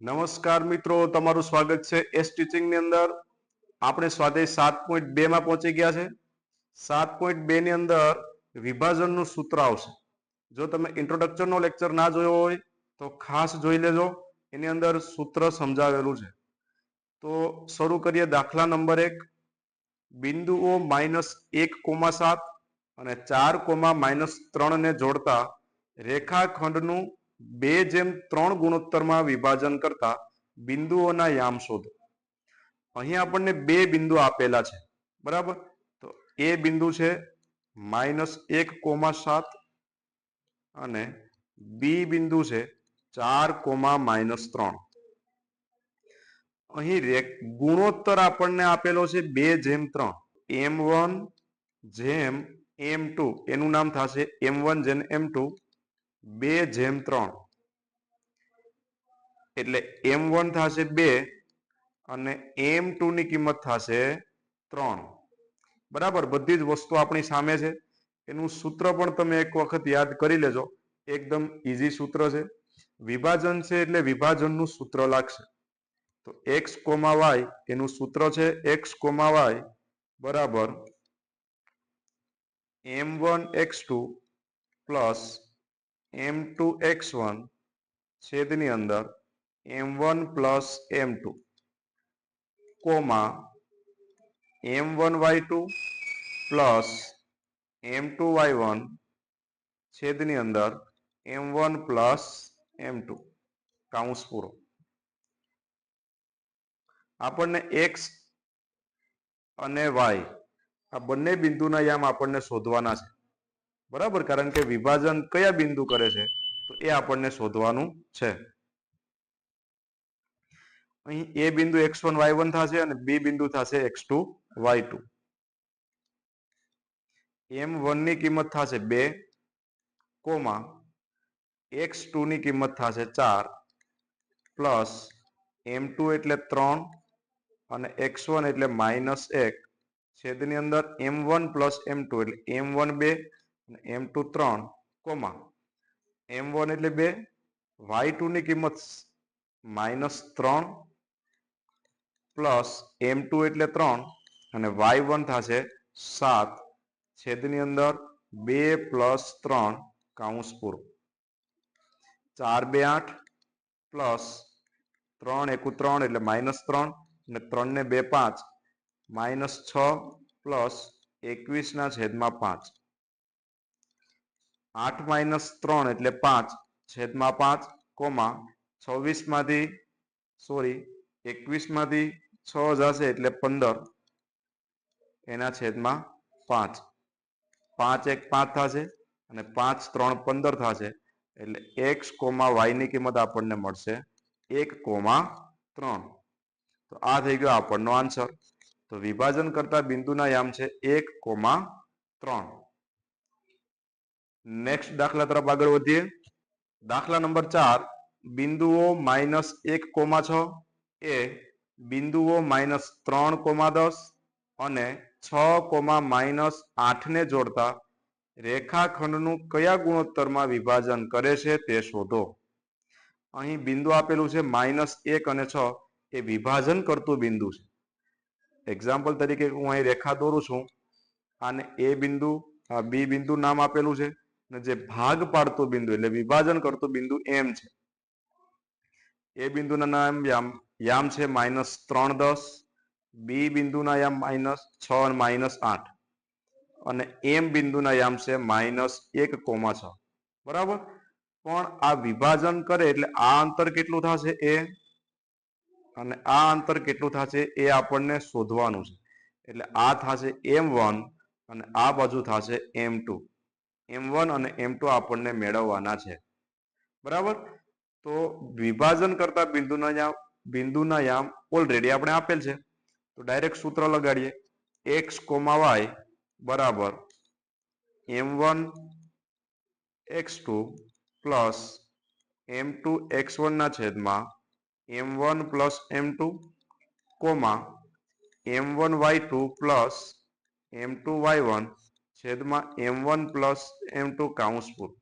નમસ્કાર મિત્રો, તમારું સ્વાગત છે એસ ટીચિંગની અંદર. આપણે સ્વાધ્યાય સાત પોઈન્ટ બે માં પહોંચી ગયા છે. સાત પોઈન્ટ બે ની અંદર વિભાજનનું સૂત્ર આવશે. જો તમે ઇન્ટ્રોડક્શન નો લેક્ચર ના જોયો હોય, તો ખાસ જોઈ લેજો. એની અંદર સૂત્ર સમજાવેલું છે. તો શરૂ કરીએ દાખલા નંબર એક. બિંદુઓ માઇનસ એક કોમા સાત અને ચાર કોમા માઇનસ ત્રણ ને જોડતા રેખાખંડનું બે જેમ ત્રણ ગુણોત્તરમાં વિભાજન કરતા બિંદુઓના યામ શોધો. અહીં આપણને બે બિંદુ આપેલા છે. બરાબર? તો એ બિંદુ છે માઇનસ એક કોમા સાત અને બી બિંદુ છે ચાર કોમા માઇનસ ત્રણ. અહીં ગુણોત્તર આપણને આપેલો છે બે જેમ ત્રણ. એમ વન જેમ એમ ટુ. એનું નામ થશે એમ વન જેમ એમ ટુ. બે જેમ ત્રણ. એટલે એમ વન થશે બે અને એમ ની કિંમત થશે ત્રણ. બરાબર? બધી જ વસ્તુ આપણી સામે છે. એનું સૂત્ર પણ તમે એક વખત યાદ કરી લેજો. એકદમ ઈઝી સૂત્ર છે. વિભાજન છે એટલે વિભાજનનું સૂત્ર લાગશે. તો એક્સ કોમા વાય એનું સૂત્ર છે એક્સ કોમા વાય બરાબર? M one X two plus M two X one છેદની અંદર M one plus M two comma M one Y two plus M two Y one છેદની અંદર M one plus M two કાઉન્સ પૂરો. આપણને x અને Y આ બંને બિંદુના યામ આપણને શોધવાના છે. બરાબર? કારણ કે વિભાજન કયા બિંદુ કરે છે? તો એ આપણને શોધવાનું છે. અહીં એ બિંદુ એક્સ વન વાય વન થશે અને બી બિંદુ થશે X two Y two M વનની કિંમત થશે બે કોમા એક્સ ટુ ની કિંમત થશે ચાર પ્લસ એમ ટુ એટલે ત્રણ અને એક્સ વન એટલે માઇનસ એક. છેદની અંદર M one plus M two એટલે એમ વન બે અને એમ ટુ ત્રણ, કોમા. એમ વન એટલે બે, વાય ટુ ની કિંમત માઇનસ ત્રણ, પ્લસ એમ ટુ એટલે ત્રણ, અને વાય વન થશે સાત, છેદની અંદર બે પ્લસ ત્રણ કાઉન્સ પૂરું. ચાર બે આઠ, પ્લસ ત્રણ એકુ ત્રણ એટલે માઇનસ ત્રણ અને ત્રણ ને બે પાંચ, માઇનસ છ પ્લસ એકવીસ ના છેદમાં પાંચ. આઠ માઇનસ ત્રણ એટલે પાંચ, છેદમાં પાંચ, કોમા છવ્વીસમાંથી, સોરી, એકવીસમાંથી છ જશે એટલે પંદર. એના છેદમાં પાંચ. પાંચ એક પાંચ થશે અને પાંચ ત્રણ પંદર થશે એટલે એક્સ કોમા વાયની કિંમત આપણને મળશે એક કોમા ત્રણ. તો આ થઈ ગયો આપણનો આન્સર. તો વિભાજન કરતા બિંદુના યામ છે એક કોમા ત્રણ. નેક્સ્ટ દાખલા તરફ આગળ વધીએ. દાખલા નંબર ચાર, બિંદુઓ માઇનસ એક કોમા છ એ બિંદુઓ માઇનસ ત્રણ કોમા દસ અને છ કોમા માઇનસ આઠને જોડતા રેખાખંડનું કયા ગુણોત્તરમાં વિભાજન કરે છે તે શોધો. અહીં બિંદુ આપેલું છે માઇનસ એક અને છ એ વિભાજન કરતું બિંદુ છે. એક્ઝામ્પલ તરીકે હું અહીં રેખા દોરું છું. આને એ બિંદુ બી બિંદુ નામ આપેલું છે. અને જે ભાગ પાડતું બિંદુ એટલે વિભાજન કરતું બિંદુ એમ છે. એ બિંદુના નામ યામ યામ છે માઇનસ ત્રણ દસ, બી બિંદુના યામ માઇનસ છ અને માઇનસ આઠ. અને એમ બિંદુના યામ છે માઇનસ એક કોમા છ. બરાબર? પણ આ વિભાજન કરે એટલે આ અંતર કેટલું થશે? એ? અને આ અંતર કેટલું થશે? એ આપણને શોધવાનું છે. એટલે આ થશે એમ વન અને આ બાજુ થશે એમ ટુ. એમ વન અને એમ ટુ આપણને મેળવવાના છે. બરાબર? તો વિભાજન કરતા બિંદુના યામ બિંદુના યામ ઓલરેડી આપણે આપેલ છે. તો ડાયરેક્ટ સૂત્ર લગાડીએ. એક્સ કોમા વાય બરાબર M one X two plus M two X વનના છેદમાં M one plus M two comma M one Y two plus M two Y one છેદમાં M one plus M two કાઉન્સપુર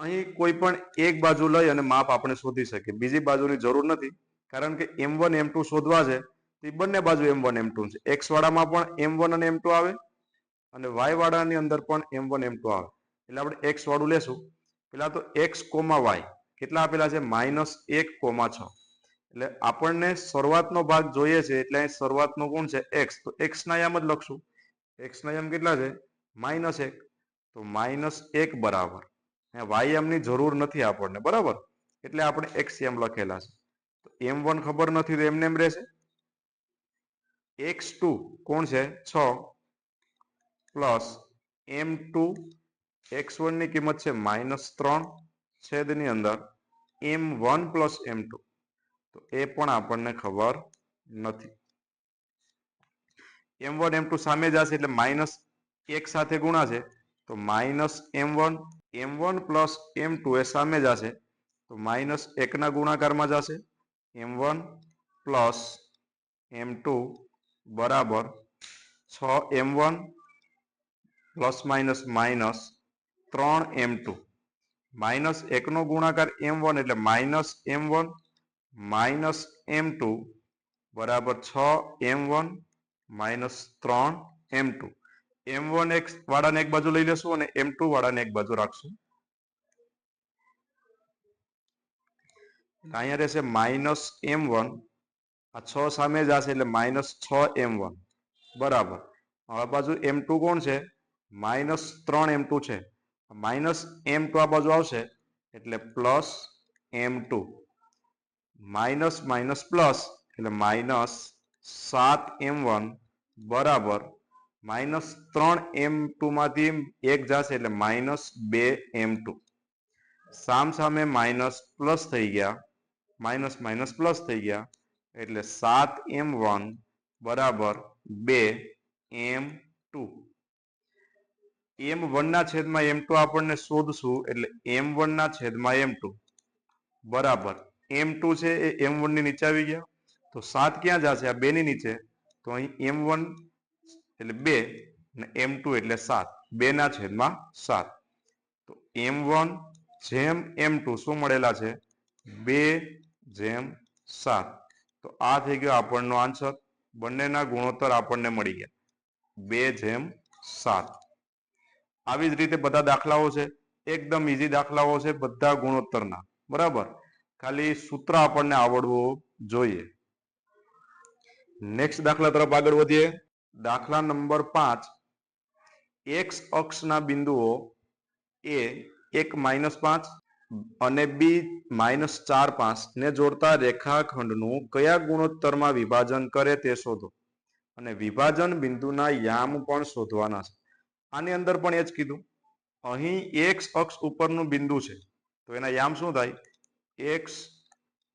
અહીં કોઈ પણ એક બાજુ લઈ અને માપ આપણે શોધી શકીએ. બીજી બાજુની જરૂર નથી, કારણ કે એમ વન, એમ ટુ શોધવા છે, તે બંને બાજુ એમ વન, એમ ટુ છે. એક્સ વાળામાં પણ એમ વન અને એમ ટુ આવે, અને વાય વાળાની અંદર પણ એમ વન, એમ ટુ આવે. એટલે આપણે એક્સ વાળું લેશું. પેલા તો એક્સ કોમા વાય કેટલા આપેલા છે? માઇનસ એક કોમા છ. એટલે આપણને શરૂઆતનો ભાગ જોઈએ છે, એટલે અહીં શરૂઆતનો ગુણ છે એક્સ તો એક્સ ના યામ જ લખશું. એક્સ ના યામ કેટલા છે માઇનસ એક તો માઇનસ એક બરાબર વાયની જરૂર નથી આપણને બરાબર એટલે આપણે એક્સ એમ લખેલા છે. તો એમ વન ખબર નથી તો એમને એમ રહેશે? એક્સ ટુ કોણ છે? છ. પ્લસ એમ ટુ એક્સ વનની કિંમત છે માઇનસ ત્રણ છેદની અંદર M one plus M two. તો એ પણ આપણને ખબર નથી. એમ વન એમ ટુ સામે જશે એટલે માઇનસ એક સાથે ગુણા છે તો minus M one M one plus M two એ સામે જશે તો માઇનસ એકના ગુણાકારમાં જશે M one plus M two બરાબર છ M one plus minus minus ત્રણ એમ ટુ માઇનસ એકનો ગુણાકાર એમ વન એટલે minus M one minus M two બરાબર છ એમ વન માઇનસ ત્રણ એમ ટુ. એમ વન એક વાળાને એક બાજુ લઈ લેશું અને એમ ટુ વાળાને એક બાજુ રાખશું. અહીંયા રહેશે માઇનસ એમ વન. આ છ સામે જ હશે એટલે માઇનસ છ એમ વન. બરાબર. આ બાજુ એમ ટુ કોણ છે? માઇનસ ત્રણ એમ ટુ છે. માઇનસ એમ ટુ આ બાજુ આવશે એટલે plus M two. Minus minus plus એટલે માઇનસ સાત એમ વન બરાબર માઇનસ ત્રણ એમ ટુ માંથી એક જશે એટલે માઇનસ બે એમ ટુ. સામ સામે માઇનસ પ્લસ થઈ ગયા. માઇનસ માઇનસ પ્લસ થઈ ગયા. એટલે સાત એમ વન બરાબર બે એમ ટુ. એમ વન ના છેદમાં એમ ટુ આપણને શોધશું એટલે એમ વન ના છેદમાં એમ ટુ. બરાબર. એમ ટુ છે એ એમ વનની નીચે આવી ગયા. તો સાત ક્યાં જશે? આ બેની નીચે. તો અહીં એમ વન એટલે બે ને એમ ટુ એટલે સાત. બેના છેદમાં સાત. તો એમ વન જેમ એમ ટુ શું મળેલા છે? બે જેમ સાત. તો આ થઈ ગયો આપણનો આન્સર. બંનેના ગુણોત્તર આપણને મળી ગયા. બે જેમ સાત. આવી જ રીતે બધા દાખલાઓ છે. એકદમ ઈઝી દાખલાઓ છે બધા ગુણોત્તરના. બરાબર? ખાલી સૂત્ર આપણને આવડવું જોઈએ. નેક્સ્ટ દાખલા તરફ આગળ વધીએ. દાખલા નંબર પાંચ. એક્સ અક્ષના બિંદુઓ એ એક માઇનસ પાંચ અને બી માઇનસ ચાર પાંચ ને જોડતા રેખાખંડનું કયા ગુણોત્તરમાં વિભાજન કરે તે શોધો. અને વિભાજન બિંદુના યામ પણ શોધવાના છે. આની અંદર પણ એ જ કીધું. અહીં એક્સ અક્ષ ઉપરનું બિંદુ છે. તો એના યામ શું થાય? એક્સ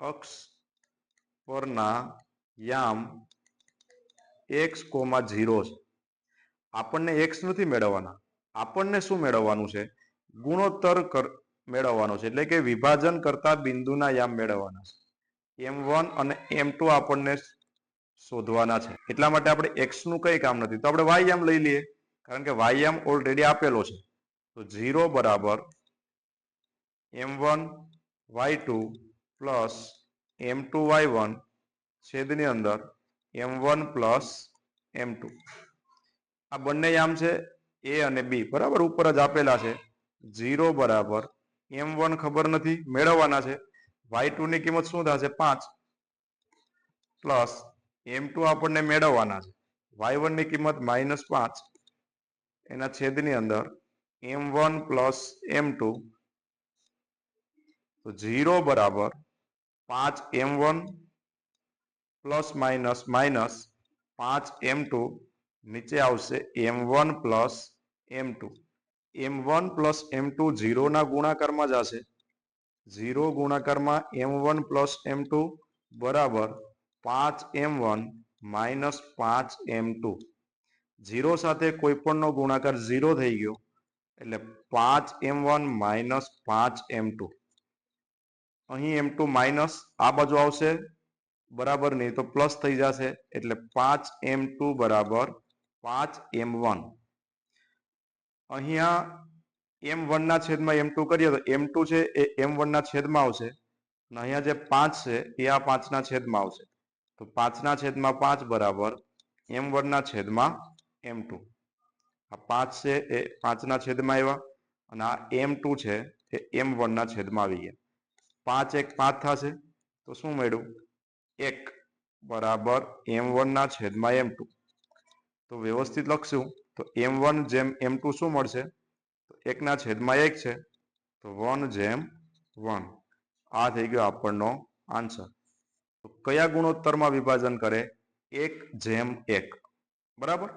અક્ષ પરના યામ એક્સ કોમા ઝીરો છે. આપણને એક્સ નથી મેળવવાના. આપણને શું મેળવવાનું છે? ગુણોત્તર મેળવવાનો છે. એટલે કે વિભાજન કરતા બિંદુના યામ મેળવવાના છે. એમ વન અને એમ ટુ આપણને શોધવાના છે. એટલા માટે આપણે એક્સનું કઈ કામ નથી. તો આપણે વાય યામ લઈ લઈએ. કારણ કે વાય યામ ઓલરેડી આપેલો છે. તો ઝીરો બરાબર M one Y two plus M two Y one છેદની અંદર M one plus M two. આ બંને યામ છે, એ અને બી. બરાબર? ઉપર જ આપેલા છે. ઝીરો બરાબર. એમ વન ખબર નથી. મેળવવાના છે. વાય ટુ ની કિંમત શું થશે? પાંચ. પ્લસ એમ ટુ આપણને મેળવવાના છે. વાય વનની કિંમત માઇનસ પાંચ. એના છેદની અંદર M one plus M two. તો ઝીરો બરાબર. પાંચ M one plus minus minus પાંચ એમ ટુ નીચે આવશે M one plus M two. M one plus M two ઝીરોના ગુણાકારમાં જશે ઝીરો ગુણાકારમાં M one plus M two બરાબર પાંચ એમ વન માઇનસ પાંચ એમ ટુ. ઝીરો સાથે કોઈ પણનો ગુણાકાર ઝીરો થઈ ગયો એટલે પાંચ એમ વન માઇનસ પાંચ એમ ટુ. અહીં એમ ટુ માઇનસ આ બાજુ આવશે બરાબર નહીં તો પ્લસ થઈ જશે. એટલે પાંચ એમ ટુ બરાબર પાંચ એમ વન. અહીંયા એમ વન ના છેદમાં એમ ટુ કરીએ તો એમ ટુ છે એ એમ વન ના છેદમાં આવશે. અને અહીંયા જે પાંચ છે એ આ પાંચના છેદમાં આવશે. તો પાંચના છેદમાં પાંચ બરાબર એમ વન ના છેદમાં એમ ટુ. આ પાંચ છે એ પાંચના છેદમાં આવ્યા. અને આ એમ ટુ છે એ એમ વન ના છેદમાં આવી ગયા. પાંચ એક પાંચ થશે. તો શું મળ્યું? એક બરાબર એમ વન ના છેદમાં એમ ટુ. તો વ્યવસ્થિત લખશું, તો એમ વન જેમ એમ ટુ શું મળશે? તો એકના છેદમાં એક છે, તો વન જેમ વન. આ થઈ ગયો આપણનો આન્સર. તો કયા ગુણોત્તરમાં વિભાજન કરે? એક જેમ એક. બરાબર?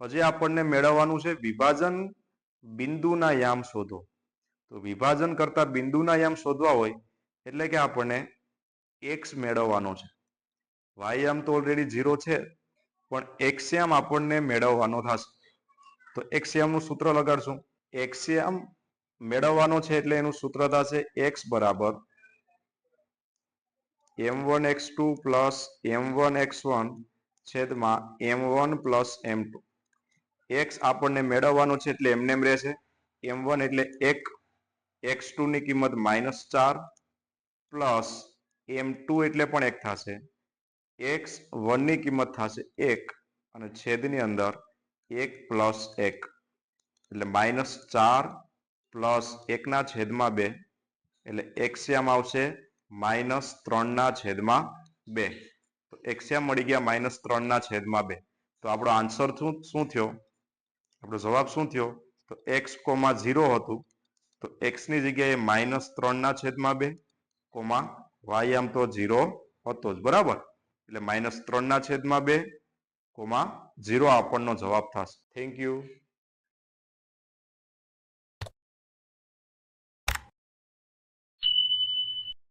હજી આપણને મેળવવાનું છે વિભાજન બિંદુના યામ શોધો. તો વિભાજન કરતા બિંદુના યામ શોધવા હોય, એટલે કે આપણને એક્સ મેળવવાનો છે. વાય આમ તો ઓલરેડી ઝીરો છે, પણ એક્સયામ આપણને મેળવવાનો થશે. તો એક્સયામનું સૂત્ર લગાડશું. એક્સયામ મેળવવાનો છે એટલે એનું સૂત્ર થશે એક્સ બરાબર M one X two plus M one X one છેદમાં M one plus M two X આપણને મેળવવાનો છે એટલે એમને એમ રહેશે. એમ વન એટલે એક એક્સ ટુની કિંમત માઇનસ ચાર પ્લસ એમ ટુ એટલે પણ એક થશે. એક્સ વનની કિંમત થશે એક અને છેદની અંદર એક પ્લસ એક. એટલે માઇનસ ચાર પ્લસ એકના છેદમાં બે. એટલે એક્સયામ આવશે? માઇનસ ત્રણના છેદમાં બે. તો એક્સયામ મળી ગયા? માઇનસ ત્રણના છેદમાં બે. તો આપણો આન્સર શું થયો? આપણો જવાબ શું થયો? તો એક્સ કોમા ઝીરો હતું. તો એક્સની જગ્યાએ માઇનસ ત્રણના છેદમાં બે, કોમા વાય આમ તો ઝીરો હતો જ. બરાબર? એટલે માઇનસ ત્રણના છેદમાં બે કોમા ઝીરો આપણનો જવાબ થશે. Thank you